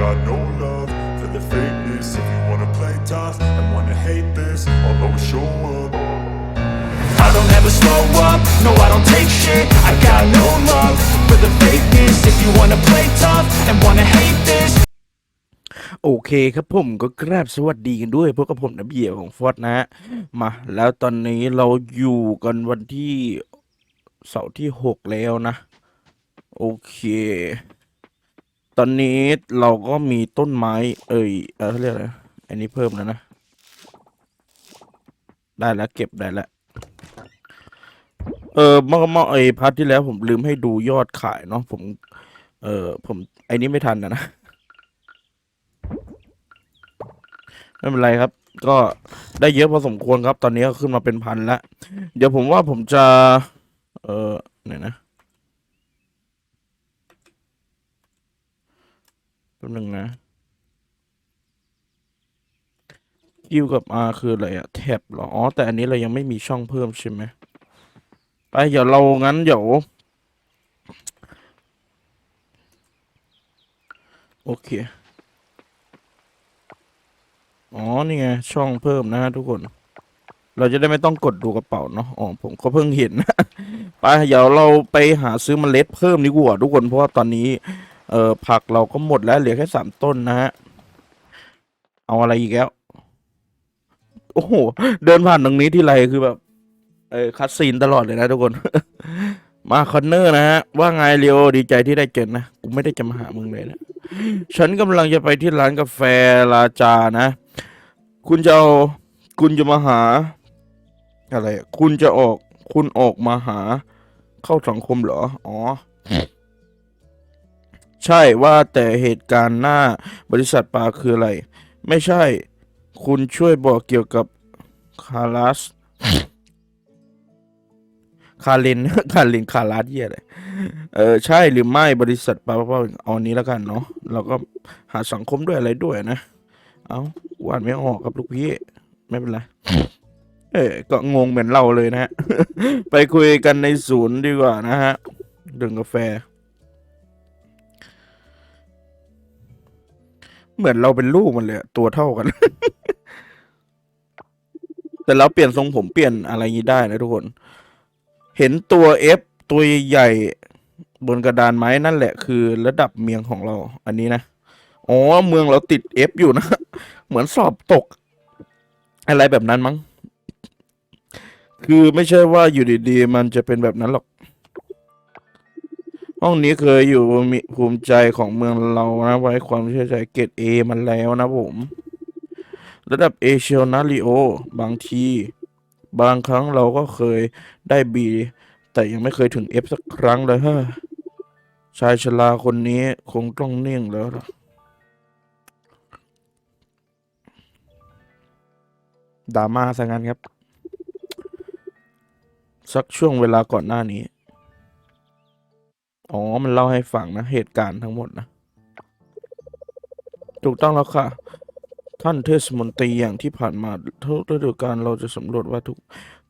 got no love for the fakeness. If you wanna play tough and wanna hate this, I'll always show up. I don't ever slow up, no I don't take shit I got no love for the fakeness If you wanna play tough and wanna hate this โอเคครับผมก็กราบสวัสดีกันด้วยพวกกับผมนะเบียร์ของฟอสนะมาแล้วตอนนี้เราอยู่กันวันที่เสาร์ที่หกแล้วนะ โอเค อนนี้เราก็มีต้นไม้ เอ่ยเออเขาเรียกอะไรอันนี้เพิ่มแล้วนะ ได้แล้วเก็บได้แล้วเออเมื่อเมื่อไอพาร์ทที่แล้วผมลืมให้ดูยอดขายเนาะผม เออผมไอ้นี้ไม่ทันนะนะไม่เป็นไรครับ ก็ได้เยอะพอสมควรครับ ตอนนี้ก็ขึ้นมาเป็นพันแล้วเดี๋ยวผมว่าผมจะ เออไหนนะ แป๊บนึงนะคิวกับ R คืออะไรอะแท็บเหรอ อ๋อ แต่อันนี้เรายังไม่มีช่องเพิ่มใช่ไหม ไป เดี๋ยวเรางั้นเดี๋ยว โอเค อ๋อ นี่ไง ช่องเพิ่มนะฮะทุกคน เราจะได้ไม่ต้องกดดูกระเป๋าเนาะ อ๋อ ผมก็เพิ่งเห็นไป เดี๋ยวเราไปหาซื้อเมล็ดเพิ่มดีกว่าทุกคน เพราะว่าตอนนี้ เออผักเราก็หมดแล้วเหลือแค่สามต้นนะฮะ เอาอะไรอีกแล้ว โอ้โห เดินผ่านตรงนี้ที่ไรคือแบบเออคัดซีนตลอดเลยนะทุกคน มาคอนเนอร์นะฮะ ว่าไงเลียวดีใจที่ได้เจอนะ กูไม่ได้จะมาหามึงเลยนะ ฉันกำลังจะไปที่ร้านกาแฟราจานะ คุณจะเอาคุณจะมาหา อะไร คุณจะออก คุณออกมาหา เข้าสังคมเหรอ อ๋อ ใช่ว่าแต่เหตุการณ์หน้าบริษัทปลาคืออะไร ไม่ใช่ คุณช่วยบอกเกี่ยวกับคารัสคารินคารินคารัสเยี่ยอะไรเออใช่หรือไม่บริษัทปลาปลาเอาอันนี้แล้วกันเนาะเราก็หาสังคมด้วยอะไรด้วยนะ เอาวอ่านไม่ออกครับลูกพี่ไม่เป็นไรเออก็งงเหมือนเราเลยนะฮะ ไปคุยกันในศูนย์ดีกว่านะฮะดื่มกาแฟ เหมือนเราเป็นลูกมันเลยอะตัวเท่ากัน แต่เราเปลี่ยนทรงผมเปลี่ยนอะไรนี้ได้นะทุกคน เห็นตัว F ตัวใหญ่บนกระดานไม้นั่นแหละคือระดับเมียงของเรา อันนี้นะ อ๋อ เมืองเราติด F อยู่นะ เหมือนสอบตก อะไรแบบนั้นมั้ง คือไม่ใช่ว่าอยู่ดีๆ มันจะเป็นแบบนั้นหรอก ห้องนี้เคยอยู่มีภูมิใจของเมืองเรานะ ไว้ความเชื่อใจเกรดเอมันแล้วนะผม ระดับเอเชียนาริโอบางที บางครั้งเราก็เคยได้บีแต่ยังไม่เคยถึงเอฟสักครั้งเลยฮะชายชราคนนี้คงต้องเนิ่งแล้วล่ะดราม่าซะงั้นครับ สักช่วงเวลาก่อนหน้านี้ อ๋อ มันเล่าให้ฟังนะ เหตุการณ์ทั้งหมดนะ ถูกต้องแล้วค่ะ ท่านเทศมนตรีอย่างที่ผ่านมาทุกฤดูกาลเราจะสำรวจว่าทุก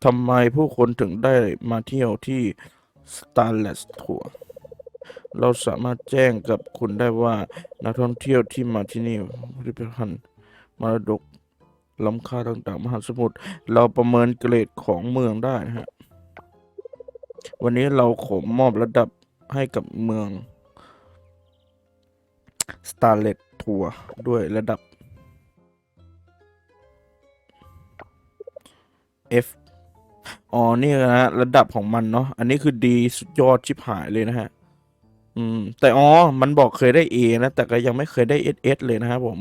ทำไมผู้คนถึงได้มาเที่ยวที่ Starless Tour เราสามารถแจ้งกับคุณได้ว่า นักท่องเที่ยวที่มาที่นี่พิพิธภัณฑ์มรดกล้ำค่าต่างๆ มหาสมุทรเราประเมินเกรดของเมืองได้ฮะ วันนี้เราขอมอบระดับ ให้กับเมือง Starlet Tour ด้วยระดับ F อ๋อ นี่นะ ระดับของมันเนาะ อันนี้คือดีสุดยอดชิบหายเลยนะฮะ อืม แต่อ๋อ มันบอกเคยได้ A นะ แต่ก็ยังไม่เคยได้ SS เลยนะครับผม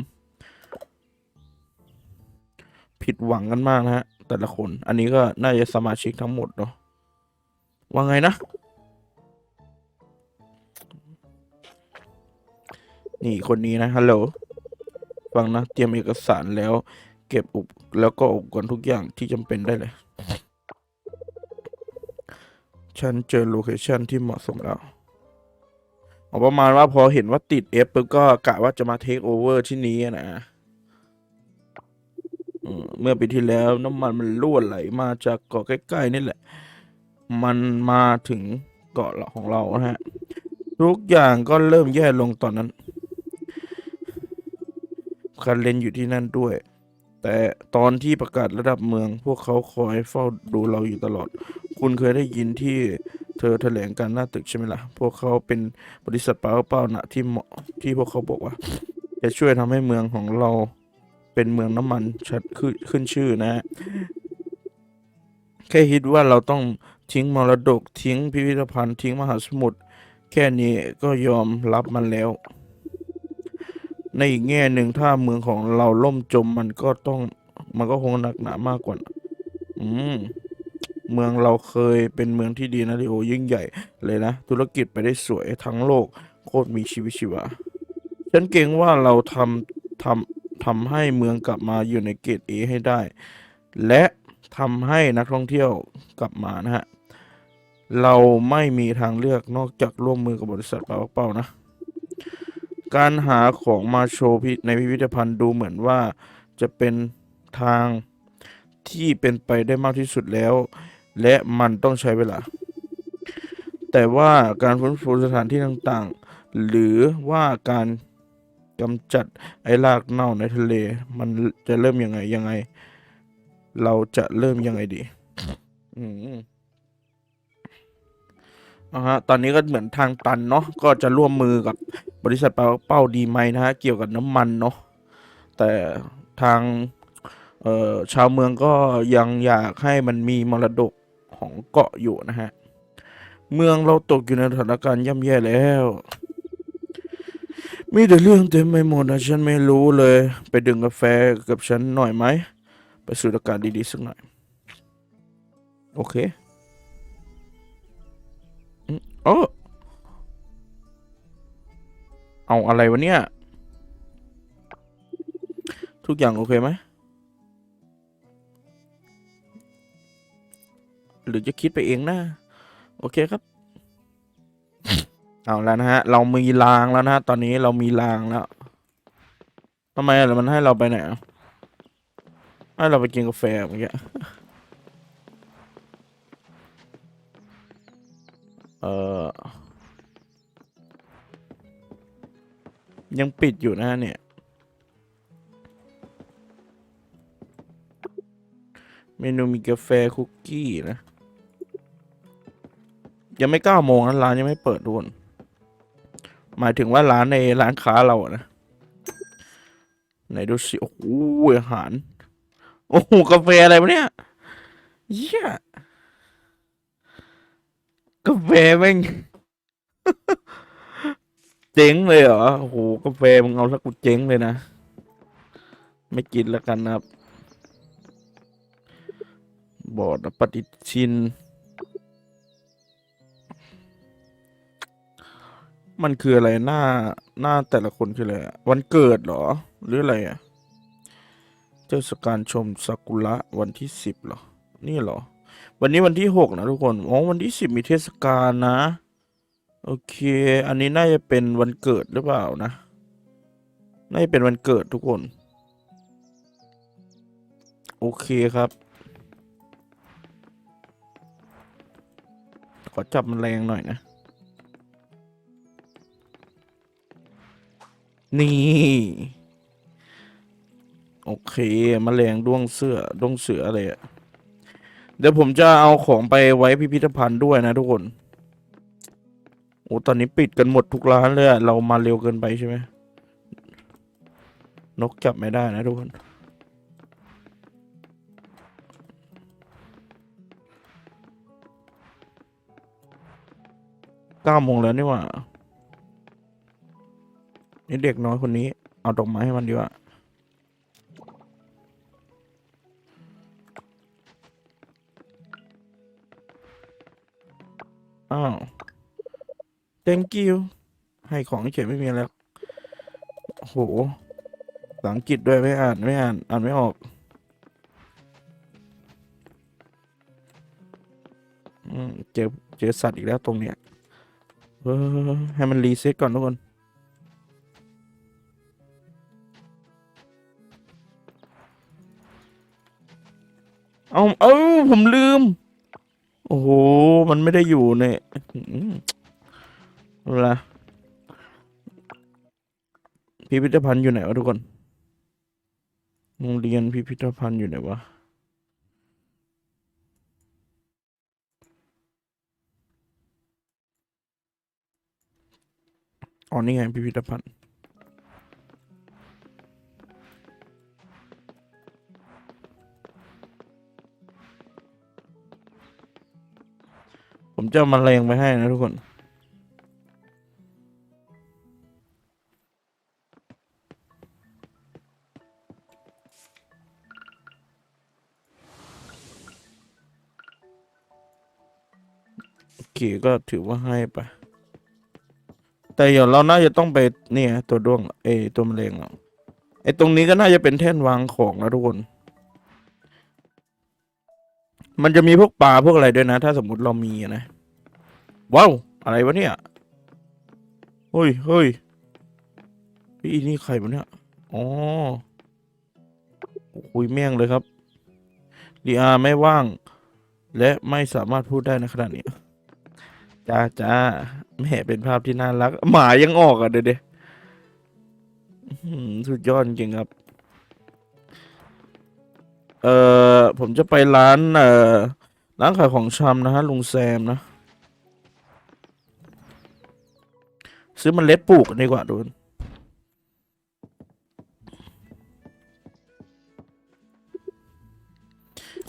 ผิดหวังกันมากนะฮะ แต่ละคน อันนี้ก็น่าจะสมาชิกทั้งหมดเนาะ ว่าไงนะ นี่คนนี้นะฮัลโหลฟังนะเตรียมเอกสารแล้ว เก็บอุปแล้วก็อุปกรณ์ทุกอย่างที่จำเป็นได้เลย ฉันเจอโลเคชันที่เหมาะสมแล้วเอาประมาณว่าพอเห็นว่าติด F ปุ๊บก็กะว่าจะมาเทคโอเวอร์ที่นี้นะเมื่อปีที่แล้วน้ำมันมันรั่วไหลมาจากเกาะใกล้ๆนี่แหละ มันมาถึงเกาะของเรานะฮะ ทุกอย่างก็เริ่มแย่ลงตอนนั้น คันเลนอยู่ที่นั่นด้วย แต่ตอนที่ประกาศระดับเมือง พวกเขาคอยเฝ้าดูเราอยู่ตลอด คุณเคยได้ยินที่เธอแถลงการหน้าตึกใช่ไหมล่ะ พวกเขาเป็นบริษัทเปล่าเปล่านะที่เหมาะที่พวกเขาบอกว่า จะช่วยทำให้เมืองของเราเป็นเมืองน้ำมันชัดขึ้นขึ้นชื่อนะฮะแค่คิดว่าเราต้องทิ้งมรดกทิ้งพิพิธภัณฑ์ทิ้งมหาสมุทรแค่นี้ก็ยอมรับมันแล้ว ในอีกแง่หนึ่งถ้าเมืองของเราล่มจมมันก็ต้องมันก็คงหนักหนามากกว่าอืมเมืองเราเคยเป็นเมืองที่ดีนะลิโอยิ่งใหญ่เลยนะ ธุรกิจไปได้สวยทั้งโลก โคตรมีชีวิตชีวา ฉันเกรงว่าเราทำทำทำให้เมืองกลับมาอยู่ในเกรดเอให้ได้ และทำให้นักท่องเที่ยวกลับมานะฮะ เราไม่มีทางเลือกนอกจากร่วมมือกับบริษัทเปล่าเปล่านะ การหาของมาโชว์พิในพิพิธภัณฑ์ดูเหมือนว่าจะเป็นทางที่เป็นไปได้มากที่สุดแล้ว และมันต้องใช้เวลา แต่ว่าการฟื้นฟูสถานที่ต่างๆ หรือว่าการกำจัดไอ้รากเน่าในทะเล มันจะเริ่มยังไงยังไง เราจะเริ่มยังไงดี อืม ฮะตอนนี้ก็เหมือนทางตันเนาะก็จะร่วมมือกับบริษัทเป้าปาดีไหมนะฮะเกี่ยวกับน้ำมันเนาะแต่ทางเอ่อชาวเมืองก็ยังอยากให้มันมีมรดกของเกาะอยู่นะฮะ เมืองเราตกอยู่ในสถานการณ์ย่ำแย่แล้ว มีแต่เรื่องเต็มไปหมดนะฉันไม่รู้เลย ไปดื่มกาแฟกับฉันหน่อยไหม ไปสูดอากาศดีๆสักหน่อย โอเค อืมโอ้เอาอะไรวะเนี่ย ทุกอย่างโอเคไหมหรือจะคิดไปเองนะ โอเคครับ เอาแล้วนะฮะ เรามีรางแล้วนะฮะ ตอนนี้เรามีรางแล้วทำไมอะมันให้เราไปไหนอะให้เราไปกินกาแฟเมื่อกี้ เออยังปิดอยู่นะเนี่ย เมนูมีกาแฟคุกกี้นะ ยังไม่เก้าโมงนะร้านยังไม่เปิดทุนหมายถึงว่าร้านในร้านค้าเราอะนะ ไหนดูสิ โอ้โหอาหาร โอ้โหกาแฟอะไรวะเนี่ยเยี่ย กาแฟแม่ง เจ๊งเลยเหรอโอ้โหกาแฟมึงเอาสักกูเจ๊งเลยนะ ไม่กินแล้วกันนะครับ บอร์ดปฏิทิน มันคืออะไรหน้าหน้าแต่ละคนคืออะไรอะวันเกิดเหรอ หรืออะไรอะเทศกาลชมซากุระวันที่สิบเหรอ นี่เหรอ วันนี้วันที่หกนะทุกคนอ๋อวันที่สิบมีเทศกาลนะ โอเค อันนี้น่าจะเป็นวันเกิดหรือเปล่านะ น่าจะเป็นวันเกิดทุกคน โอเคครับ ขอจับมันแรงหน่อยนะ นี่ โอเคมแมลงด้วงเสือด้วงเสืออะไรอะ เดี๋ยวผมจะเอาของไปไว้พิพิธภัณฑ์ด้วยนะทุกคน โอ้ ตอนนี้ปิดกันหมดทุกร้านเลยอะเรามาเร็วเกินไปใช่ไหม นกจับไม่ได้นะทุกคนเก้าโมงแล้วนี่หว่า นี่เด็กน้อยคนนี้ เอาดอกไม้ให้มันดีกว่า อ้าว thank you ให้ของเฉยไม่มีอะไรหรอกโหภาษาอังกฤษด้วยไม่อ่านไม่อ่านอ่านไม่ออก อืมเจอเจอสัตว์อีกแล้วตรงเนี้ยเออให้มันรีเซ็ตก่อนทุกคนเอาเอ้าผมลืม โอ้โห มันไม่ได้อยู่ในอืมเวลาพิพิธภัณฑ์อยู่ไหนวะทุกคน โรงเรียนพิพิธภัณฑ์อยู่ไหนวะอ๋อนี่ไงพิพิธภัณฑ์ จะเอามาแรงไปให้นะทุกคนโอเคก็ถือว่าให้ไป แต่เดี๋ยวเราน่าจะต้องไปเนี่ยตัวด้วงเอตัวมะเร็งอะไอตรงนี้ก็น่าจะเป็นแท่นวางของนะทุกคน มันจะมีพวกปลาพวกอะไรด้วยนะ ถ้าสมมติเรามีนะ ว้าวอะไรวะเนี่ยเฮ้ยเฮ้ยพี่นี่ใครวะเนี่ยอ๋อคุยแม่งเลยครับดีอาไม่ว่าง และไม่สามารถพูดได้ในขณะนี้จ้าจ้าแม่เป็นภาพที่น่ารัก หมายังออกอะเดี๋ยวเดี๋ยวอื้สุดยอดจริงครับ เอ่อ ผมจะไปร้าน เอ่อ ร้านขายของชำนะฮะ ลุงแซมนะ ซื้อมันเล็ดปลูกดีกว่าดู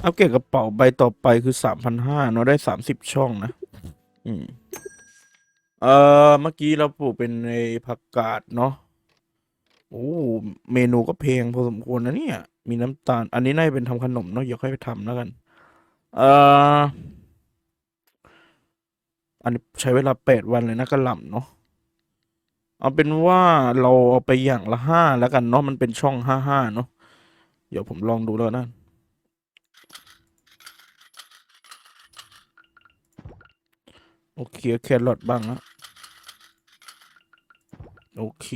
อัปเกรดกระเป๋าใบต่อไปคือสามพันห้าเนาะได้สามสิบช่องนะ อืม เอ่อเมื่อกี้เราปลูกเป็นในผักกาดเนาะ โอ้ เมนูก็เพลงพอสมควรนะเนี่ย มีน้ำตาล อันนี้น่าจะเป็นทำขนมเนาะเดี๋ยวค่อยไปทำแล้วกัน เอ่ออันนี้ใช้เวลาแปดวันเลยนะกระหล่ำเนาะ เอาเป็นว่าเราเอาไปอย่างละห้าแล้วกันเนาะมันเป็นช่องห้าห้าเนาะเดี๋ยวผมลองดูแล้วนะโอเคแครอทบ้างนะโอเค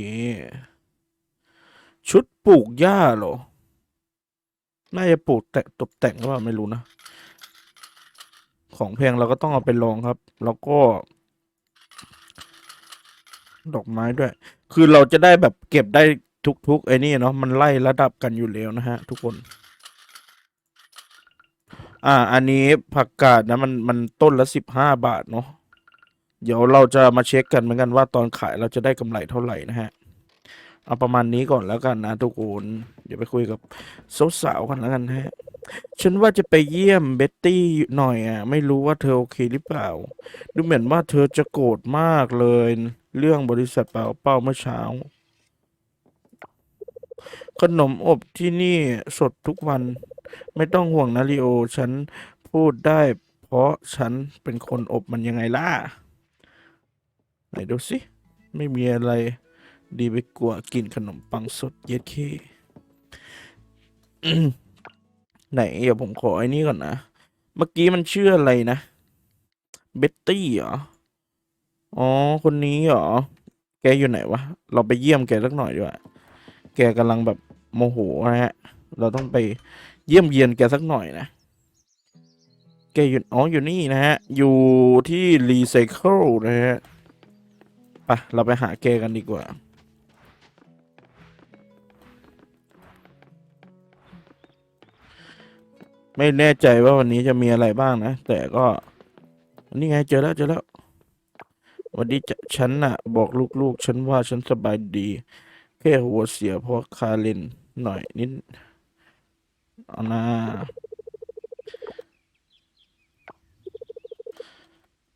ชุดปลูกหญ้าเหรอ น่าจะปลูกแต่ตกแต่งหรือเปล่าไม่รู้นะ ของแพงเราก็ต้องเอาไปลองครับ แล้วก็ ดอกไม้ด้วย คือเราจะได้แบบเก็บได้ทุกๆไอ้นี่เนาะมันไล่ระดับกันอยู่แล้วนะฮะ ทุกคน อ่า อันนี้ผักกาดนะมันมันต้นละสิบห้าบาทเนาะเดี๋ยวเราจะมาเช็คกันเหมือนกันว่าตอนขายเราจะได้กำไรเท่าไหร่นะฮะเอาประมาณนี้ก่อนแล้วกันนะทุกคนเดี๋ยวไปคุยกับสาวๆกันแล้วกันฮะฉันว่าจะไปเยี่ยมเบ็ตตี้หน่อยอะ ไม่รู้ว่าเธอโอเคหรือเปล่า ดูเหมือนว่าเธอจะโกรธมากเลย เรื่องบริษัทเปล่าเป้าเมื่อเช้า ขนมอบที่นี่สดทุกวัน ไม่ต้องห่วงนะลีโอ ฉันพูดได้เพราะฉันเป็นคนอบมันยังไงล่ะ ไหนดูสิ ไม่มีอะไรดีไปกว่ากินขนมปังสดเย็ดเคไหนเดี๋ยวผมขอไอ้นี่ก่อนนะ เมื่อกี้มันชื่ออะไรนะ เบ็ตตี้เหรอ อ๋อ คนนี้เหรอ แกอยู่ไหนวะ เราไปเยี่ยมแกสักหน่อยดีกว่า แกกำลังแบบโมโหนะฮะ เราต้องไปเยี่ยมเยียนแกสักหน่อยนะ แกอยู่ อ๋อ อยู่นี่นะฮะ อยู่ที่รีไซเคิลนะฮะไปเราไปหาแกกันดีกว่า ไม่แน่ใจว่าวันนี้จะมีอะไรบ้างนะ แต่ก็ นี่ไงเจอแล้วเจอแล้ว วันนี้จะฉันน่ะ บอกลูกๆ ฉันว่าฉันสบายดี แค่หัวเสียเพราะคาเรนหน่อยนิดเอานะ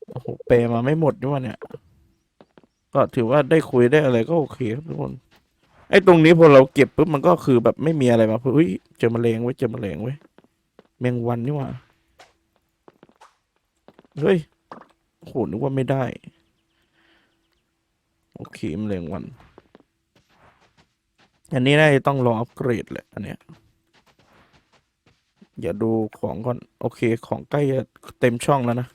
โอ้โหเปลมาไม่หมดด้วยเนี่ย ก็ถือว่าได้คุยได้อะไรก็โอเคครับทุกคน ไอ้ตรงนี้พอเราเก็บปุ๊บมันก็คือแบบไม่มีอะไรมาเฮ้ยเจอแมลงไว้เจอแมลงไว้แมงวันนี่ว่า เฮ้ยโอ้โหนึกว่าไม่ได้ โอเคแมลงวัน อันนี้น่าจะต้องรออัปเกรดแหละอันเนี้ยอย่าดูของก่อน โอเคของใกล้จะเต็มช่องแล้วนะ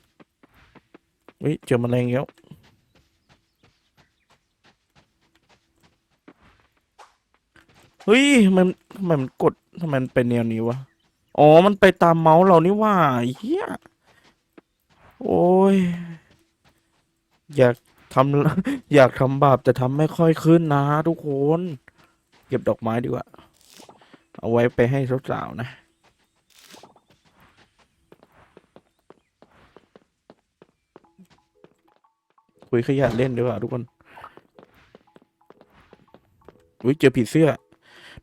เฮ้ยเจอแมลงอีกแล้วเฮ้ยมันทำไมมันกดทำไมมันเป็นแนวนี้วะ อ๋อ มันไปตามเมาส์เรานี่ว่าเฮียโอ้ย อยาก ทำอยากทำบาปแต่ทำไม่ค่อยขึ้นนะทุกคน เก็บดอกไม้ดีกว่า เอาไว้ไปให้สาวๆนะคุยขยะเล่นดีกว่าทุกคน อุ้ยเจอผีเสื้อ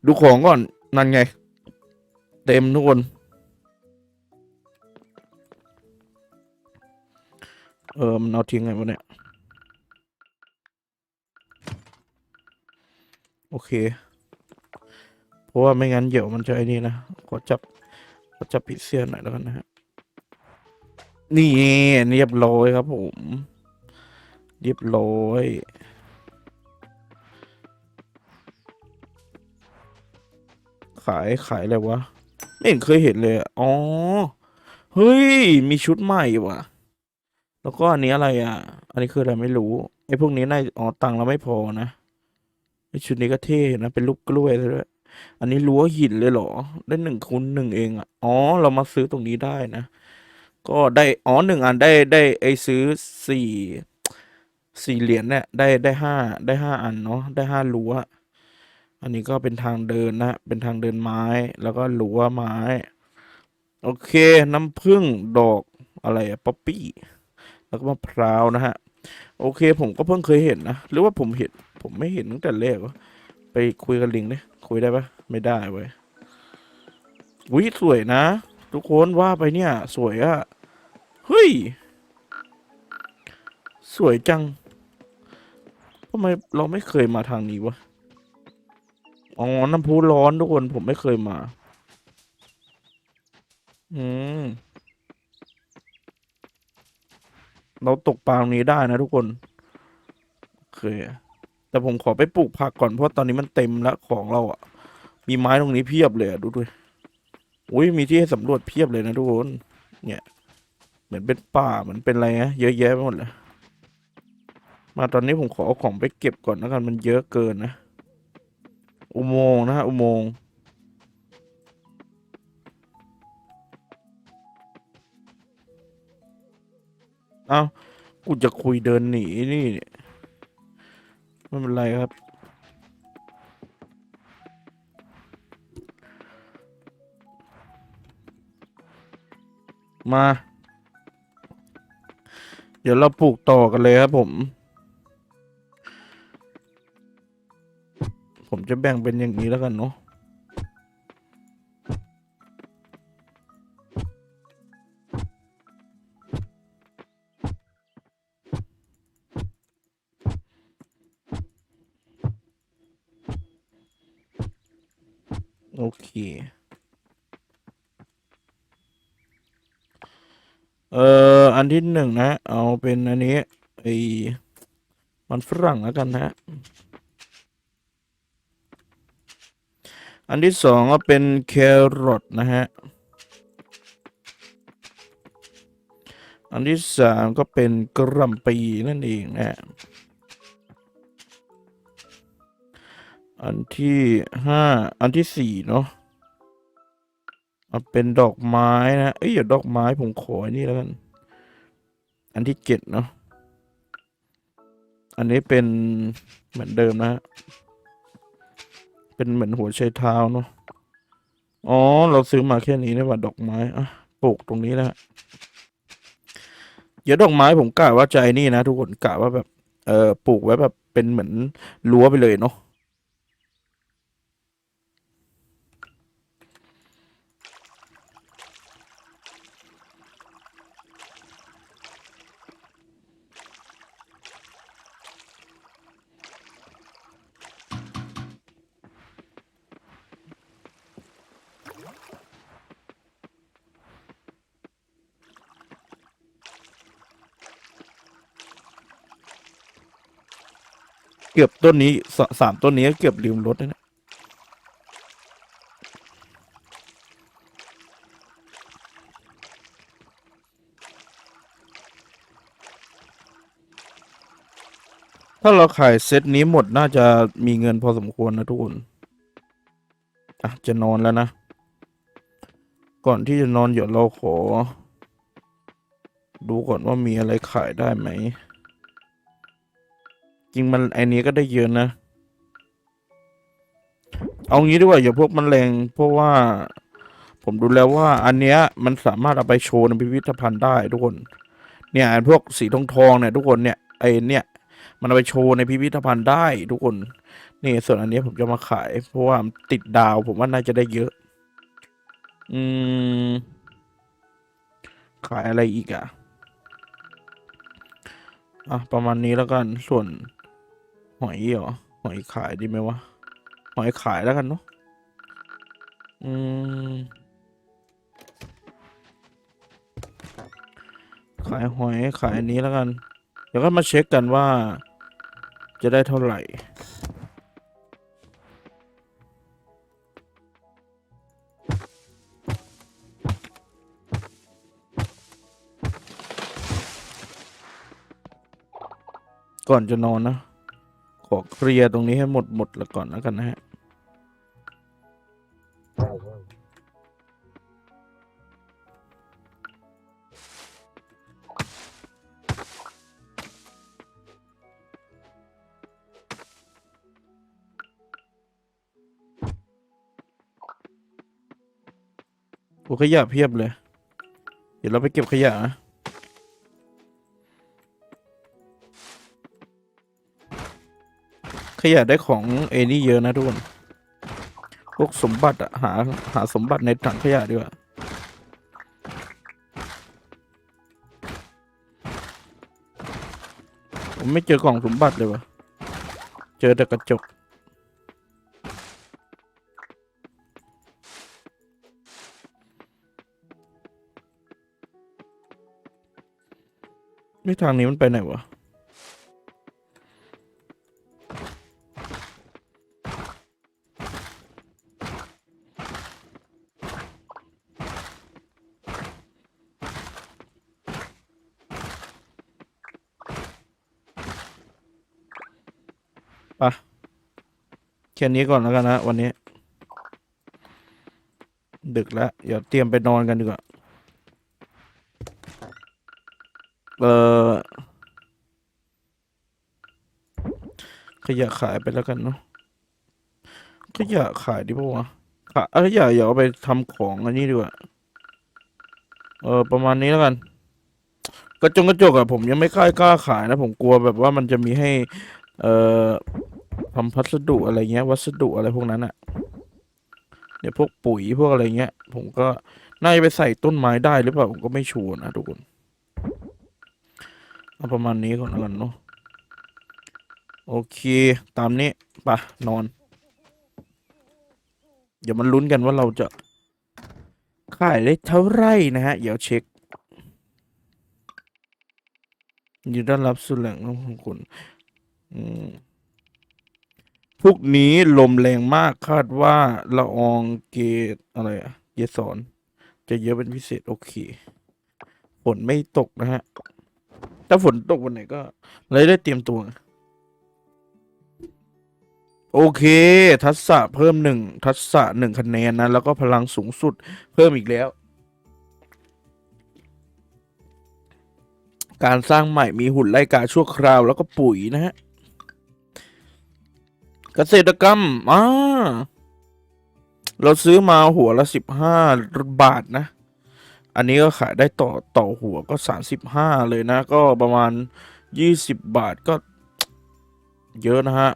ดูของก่อน นั่นไง เต็มทุกคนเออมันเอาทิ้งไงวะเนี่ย โอเค เพราะว่าไม่งั้นเดี๋ยวมันจะไอ้นี่นะขอจับขอจับผีเสื้อหน่อยแล้วกันนะฮะนี่เรียบร้อยครับผม เรียบร้อยขายขายอะไรวะ ไม่เห็นเคยเห็นเลยอ๋อ เฮ้ย มีชุดใหม่ว่ะ แล้วก็อันนี้อะไรอะ อันนี้คืออะไรไม่รู้ไอ้พวกนี้น่าอ๋อตังค์เราไม่พอนะ ชุดนี้ก็เท่นะ เป็นลูกกล้วยด้วย อันนี้รั้วหินเลยเหรอ ได้หนึ่งคูณหนึ่งเองอะ อ๋อ เรามาซื้อตรงนี้ได้นะ ก็ได้ อ๋อหนึ่งอันได้ได้ไอซื้อสี่สี่เหรียญเนี่ยได้ได้ห้าได้ห้าอันเนาะได้ห้ารั้ว อันนี้ก็เป็นทางเดินนะ เป็นทางเดินไม้ แล้วก็รั้วไม้ โอเค น้ำผึ้งดอกอะไรอะป๊อปปี้ แล้วก็มะพร้าวนะฮะ โอเค ผมก็เพิ่งเคยเห็นนะ หรือว่าผมเห็น ผมไม่เห็นตั้งแต่แรกวะไปคุยกับลิงเนี่ยคุยได้ปะไม่ได้เว้ยอุ้ยสวยนะ ทุกคนว่าไปเนี่ย สวยอะเฮ้ย สวยจังทำไมเราไม่เคยมาทางนี้วะอ๋อน้ำพุร้อนทุกคนผมไม่เคยมา อืมเราตกปลาตรงนี้ได้นะทุกคน โอเค แต่ผมขอไปปลูกผักก่อนเพราะตอนนี้มันเต็มแล้วของเราอะ มีไม้ตรงนี้เพียบเลยดูด้วยอุ้ยมีที่ให้สำรวจเพียบเลยนะทุกคนเนี่ย เหมือนเป็นป่าเหมือนเป็นอะไรนะเยอะแยะไปหมดเลยมาตอนนี้ผมขอเอาของไปเก็บก่อนแล้วกันมันเยอะเกินนะ อุโมงค์นะฮะอุโมงค์เอากูจะคุยเดินหนีนี่ ไม่เป็นไรครับ มา เดี๋ยวเราปลูกต่อกันเลยครับผม ผมจะแบ่งเป็นอย่างนี้แล้วกันเนาะ โอเค เอ่อ อันที่หนึ่งนะ เอาเป็นอันนี้ไอ้มันฝรั่งแล้วกันนะอันที่สองก็เป็นแครอทนะฮะ อันที่สามก็เป็นกระหล่ำปีนั่นเองนะ อันที่ห้าอันที่สี่เนาะเอาเป็นดอกไม้นะเอ้ยเดี๋ยวดอกไม้ผมขออันนี้แล้วกัน อันที่เจ็ดเนาะอันนี้เป็นเหมือนเดิมนะฮะเป็นเหมือนหัวไชเท้าเนาะอ๋อ เราซื้อมาแค่นี้นะว่าดอกไม้อะปลูกตรงนี้แล้วฮะเดี๋ยวดอกไม้ผมกะว่าจะไอ้นี่นะทุกคนกะว่าแบบเออปลูกไว้แบบเป็นเหมือนรั้วไปเลยเนาะ เกือบต้นนี้สสามต้นนี้เกือบลืมรถนะถ้าเราขายเซตนี้หมดน่าจะมีเงินพอสมควรนะทุกคน อะ จะนอนแล้วนะ ก่อนที่จะนอนเดี๋ยวเราขอ ดูก่อนว่ามีอะไรขายได้ไหม จริงมันไอนี้ก็ได้เยอะนะ เอางี้ดีกว่าอย่าพวกมันแรงเพราะว่า ผมดูแล้วว่า อันเนี้ยมันสามารถเอาไปโชว์ในพิพิธภัณฑ์ได้ทุกคน เนี่ยพวกสีทองทองเนี่ยทุกคนเนี่ยไอเนี่ย มันเอาไปโชว์ในพิพิธภัณฑ์ได้ทุกคนนี่ส่วนอันนี้ผมจะมาขาย เพราะว่าติดดาว ผมว่าน่าจะได้เยอะ อืม ขายอะไรอีกอะอะประมาณนี้แล้วกันส่วน หอยเหรอหอยขายดีไหมวะหอยขายแล้วกันเนาะอืมขายหอยขายอันนี้แล้วกัน เดี๋ยวก็มาเช็คกันว่า จะได้เท่าไหร่ก่อนจะนอนนะ อเคลียร์ตรงนี้ให้หมดหมดแล้วก่อนแล้วกันนะฮะโอ้ขยะเพียบเลย เดี๋ยวเราไปเก็บขยะนะ ขยะได้ของเอนี่เยอะนะทุกคน พวกสมบัติอะหาหาสมบัติในถังขยะดีกว่าผมไม่เจอกล่องสมบัติเลยวะเจอแต่กระจกไม่ทางนี้มันไปไหนวะ ปะแค่นี้ก่อนแล้วกันนะวันนี้ ดึกแล้วเดี๋ยวเตรียมไปนอนกันดีกว่าเออขยะขายไปแล้วกันเนาะขยะขายดีปะวะขายเอ้ยอย่าอย่าเอาไปทำของอันนี้ดีกว่าเออประมาณนี้แล้วกันกระจงกระจกอะผมยังไม่กล้ากล้าขายนะ ผมกลัวแบบว่ามันจะมีให้ เอ่อ ทำพัสดุอะไรเงี้ย วัสดุอะไรพวกนั้นอะเดี๋ยวพวกปุ๋ยพวกอะไรเงี้ย ผมก็น่าจะไปใส่ต้นไม้ได้หรือเปล่าผมก็ไม่ชัวร์นะทุกคนเอาประมาณนี้ก่อนล้วกันเนาะโอเค ตามนี้ปะนอน เดี๋ยวมันลุ้นกันว่าเราจะขายได้เท่าไรนะฮะ เดี๋ยวเช็คยินดีต้อนรับสู่แหล่งของคุณอืม พวกนี้ลมแรงมากคาดว่าละอองเกตอะไรอะเยสอน จะเยอะเป็นพิเศษโอเคฝนไม่ตกนะฮะ ถ้าฝนตกวันไหนก็เลยได้เตรียมตัว โอเค ทักษะเพิ่มหนึ่งทักษะหนึ่งคะแนนนะ แล้วก็พลังสูงสุดเพิ่มอีกแล้ว การสร้างใหม่มีหุ่นไล่กาชั่วคราวแล้วก็ปุ๋ยนะฮะ เกษตรกรรมอ่าเราซื้อมาหัวละสิบห้าบาทนะ อันนี้ก็ขายได้ต่อต่อหัวก็สามสิบห้าเลยนะ ก็ประมาณยี่สิบบาทก็ เยอะนะฮะ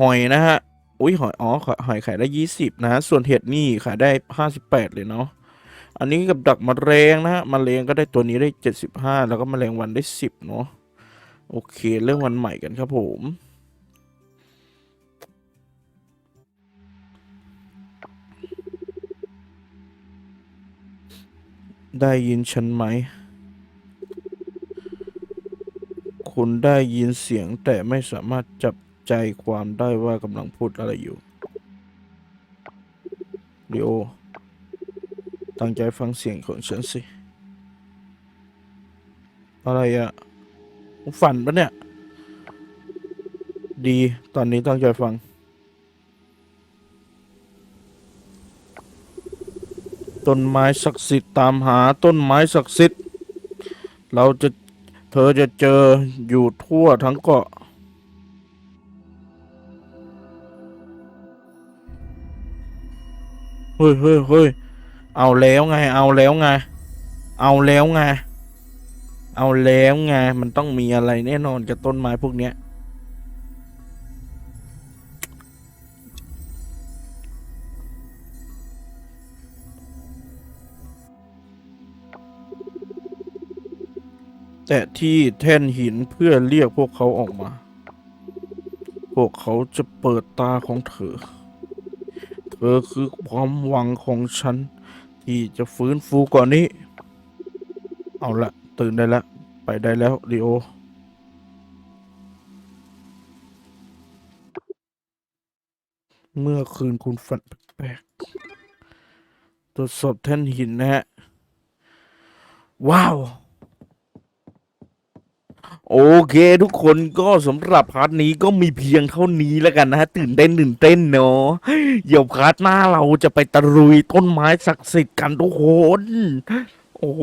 หอยนะฮะ อุ้ยหอยอ๋อขอหอยขายได้ยี่สิบนะ ส่วนเห็ดนี่ขายได้ห้าสิบแปดเลยเนาะ อันนี้กับดักมะเร็งนะฮะมะเร็งก็ได้ตัวนี้ได้เจ็ดสิบห้าแล้วก็มะเร็งวันได้สิบเนาะ โอเค เรื่องวันใหม่กันครับผม ได้ยินฉันไหม คุณได้ยินเสียงแต่ไม่สามารถจับใจความได้ว่ากำลังพูดอะไรอยู่เดี๋ยวตั้งใจฟังเสียงของฉันสิ อะไรอะฝันปะเนี่ย ดี ตอนนี้ตั้งใจฟัง ต้นไม้ศักดิ์สิทธิ์ตามหาต้นไม้ศักดิ์สิทธิ์ เราจะเธอจะเจออยู่ทั่วทั้งเกาะ เฮ้ยเฮ้ยเฮ้ยเอาแล้วไง เอาแล้วไง เอาแล้วไง เอาแล้วไง มันต้องมีอะไรแน่นอนกับต้นไม้พวกเนี้ย แต่ที่แท่นหินเพื่อเรียกพวกเขาออกมา พวกเขาจะเปิดตาของเธอ เธอคือความหวังของฉัน ที่จะฟื้นฟูกว่านี้ เอาละตื่นได้แล้ว ไปได้แล้วลีโอเมื่อคืนคุณฝันแปลกๆตรวจสอบแท่นหินนะฮะ ว้าว โอเค ทุกคนก็สำหรับพาร์ทนี้ก็มีเพียงเท่านี้แล้วกันนะฮะตื่นเต้นตื่นเต้นเนาะเดี๋ยวพาร์ทหน้าเราจะไปตะลุยต้นไม้ศักดิ์สิทธิ์กันทุกคนโอ้โห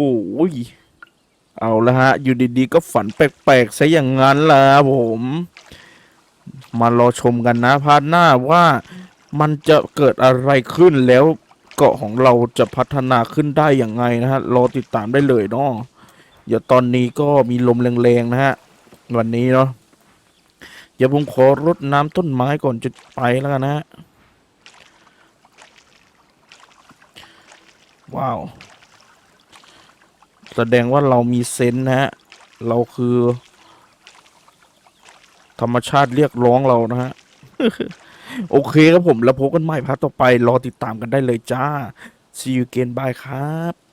เอาละฮะ อยู่ดีๆก็ฝันแปลกๆซะอย่างนั้นล่ะผม มารอชมกันนะพาร์ทหน้าว่ามันจะเกิดอะไรขึ้นแล้วเกาะของเราจะพัฒนาขึ้นได้อย่างไงนะฮะรอติดตามได้เลยเนาะ เดี๋ยวตอนนี้ก็มีลมแรงๆนะฮะ วันนี้เนาะเดี๋ยวผมขอรดน้ำต้นไม้ก่อนจะไปแล้วกันนะฮะ ว้าว แสดงว่าเรามีเซนนะฮะ เราคือ ธรรมชาติเรียกร้องเรานะฮะ โอเคครับผม แล้วพบกันใหม่พาร์ทต่อไป รอติดตามกันได้เลยจ้า see you again bye ครับ